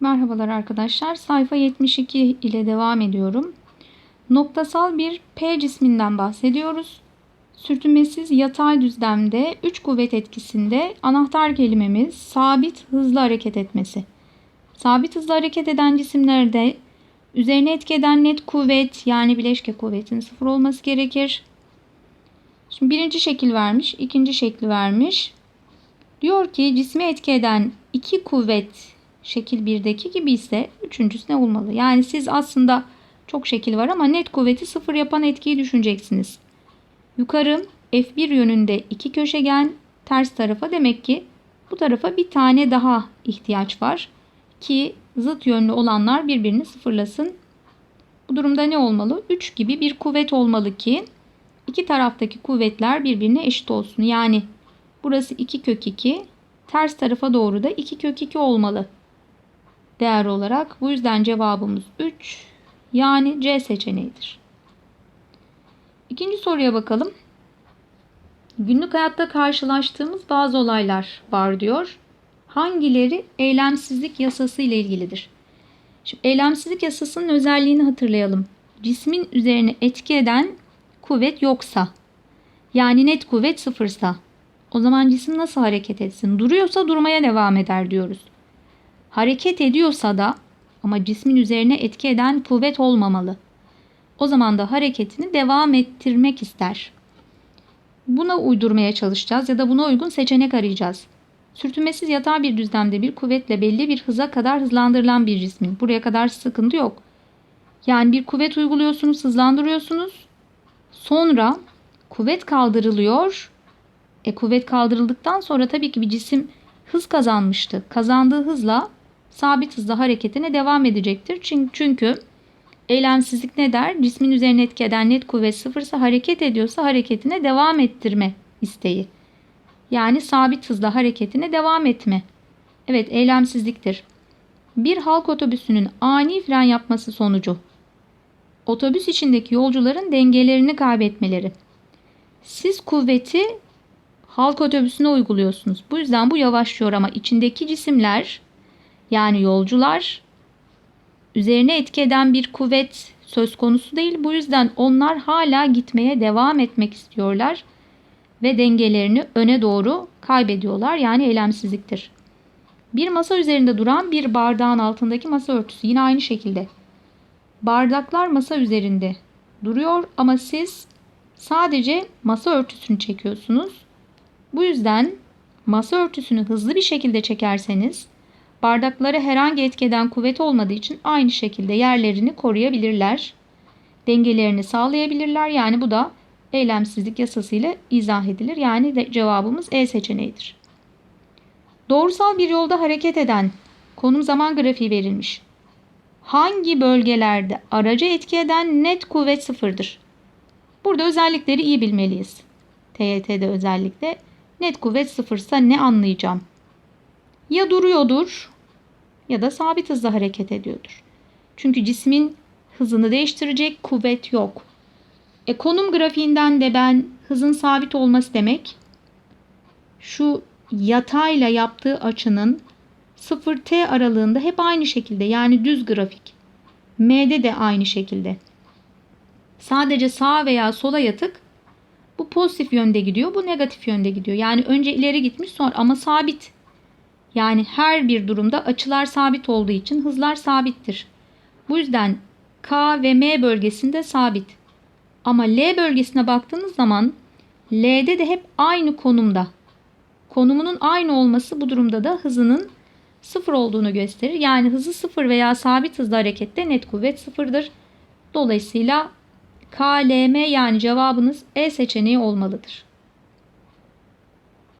Merhabalar arkadaşlar. Sayfa 72 ile devam ediyorum. Noktasal bir P cisminden bahsediyoruz. Sürtünmesiz yatay düzlemde 3 kuvvet etkisinde anahtar kelimemiz sabit hızlı hareket etmesi. Sabit hızlı hareket eden cisimlerde üzerine etki eden net kuvvet yani bileşke kuvvetinin sıfır olması gerekir. Şimdi birinci şekil vermiş, ikinci şekli vermiş. Diyor ki cisme etki eden iki kuvvet şekil 1'deki gibi ise üçüncüsü ne olmalı? Yani siz aslında çok şekil var ama net kuvveti sıfır yapan etkiyi düşüneceksiniz. Yukarı F1 yönünde iki köşegen ters tarafa demek ki bu tarafa bir tane daha ihtiyaç var ki zıt yönlü olanlar birbirini sıfırlasın. Bu durumda ne olmalı? 3 gibi bir kuvvet olmalı ki iki taraftaki kuvvetler birbirine eşit olsun. Yani burası 2 kök 2, ters tarafa doğru da 2 kök 2 olmalı değer olarak. Bu yüzden cevabımız 3 yani C seçeneğidir. İkinci soruya bakalım. Günlük hayatta karşılaştığımız bazı olaylar var diyor. Hangileri eylemsizlik yasası ile ilgilidir? Şimdi eylemsizlik yasasının özelliğini hatırlayalım. Cismin üzerine etki eden kuvvet yoksa yani net kuvvet sıfırsa o zaman cisim nasıl hareket etsin? Duruyorsa durmaya devam eder diyoruz. Hareket ediyorsa da ama cismin üzerine etki eden kuvvet olmamalı. O zaman da hareketini devam ettirmek ister. Buna uydurmaya çalışacağız ya da buna uygun seçenek arayacağız. Sürtünmesiz yatay bir düzlemde bir kuvvetle belli bir hıza kadar hızlandırılan bir cismin. Buraya kadar sıkıntı yok. Yani bir kuvvet uyguluyorsunuz, hızlandırıyorsunuz. Sonra kuvvet kaldırılıyor. E kuvvet kaldırıldıktan sonra tabii ki bir cisim hız kazanmıştı. Kazandığı hızla sabit hızla hareketine devam edecektir. Çünkü eylemsizlik ne der? Cismin üzerine etki eden net kuvvet sıfırsa hareket ediyorsa hareketine devam ettirme isteği. Yani sabit hızla hareketine devam etme. Evet eylemsizliktir. Bir halk otobüsünün ani fren yapması sonucu otobüs içindeki yolcuların dengelerini kaybetmeleri. Siz kuvveti halk otobüsüne uyguluyorsunuz. Bu yüzden bu yavaşlıyor ama içindeki cisimler yani yolcular üzerine etki eden bir kuvvet söz konusu değil. Bu yüzden onlar hala gitmeye devam etmek istiyorlar ve dengelerini öne doğru kaybediyorlar. Yani eylemsizliktir. Bir masa üzerinde duran bir bardağın altındaki masa örtüsü yine aynı şekilde. Bardaklar masa üzerinde duruyor ama siz sadece masa örtüsünü çekiyorsunuz. Bu yüzden masa örtüsünü hızlı bir şekilde çekerseniz bardaklara herhangi etkeden kuvvet olmadığı için aynı şekilde yerlerini koruyabilirler. Dengelerini sağlayabilirler. Yani bu da eylemsizlik yasasıyla izah edilir. Yani de cevabımız E seçeneğidir. Doğrusal bir yolda hareket eden konum zaman grafiği verilmiş. Hangi bölgelerde araca etki eden net kuvvet sıfırdır? Burada özellikleri iyi bilmeliyiz. TYT'de özellikle net kuvvet sıfırsa ne anlayacağım? Ya duruyordur ya da sabit hızla hareket ediyordur. Çünkü cismin hızını değiştirecek kuvvet yok. E, konum grafiğinden de ben hızın sabit olması demek şu yatayla yaptığı açının 0t aralığında hep aynı şekilde yani düz grafik. M'de de aynı şekilde. Sadece sağa veya sola yatık bu pozitif yönde gidiyor, bu negatif yönde gidiyor. Yani önce ileri gitmiş sonra ama sabit. Yani her bir durumda açılar sabit olduğu için hızlar sabittir. Bu yüzden K ve M bölgesinde sabit. Ama L bölgesine baktığınız zaman L'de de hep aynı konumda. Konumunun aynı olması bu durumda da hızının sıfır olduğunu gösterir. Yani hızı sıfır veya sabit hızlı harekette net kuvvet sıfırdır. Dolayısıyla KLM yani cevabınız E seçeneği olmalıdır.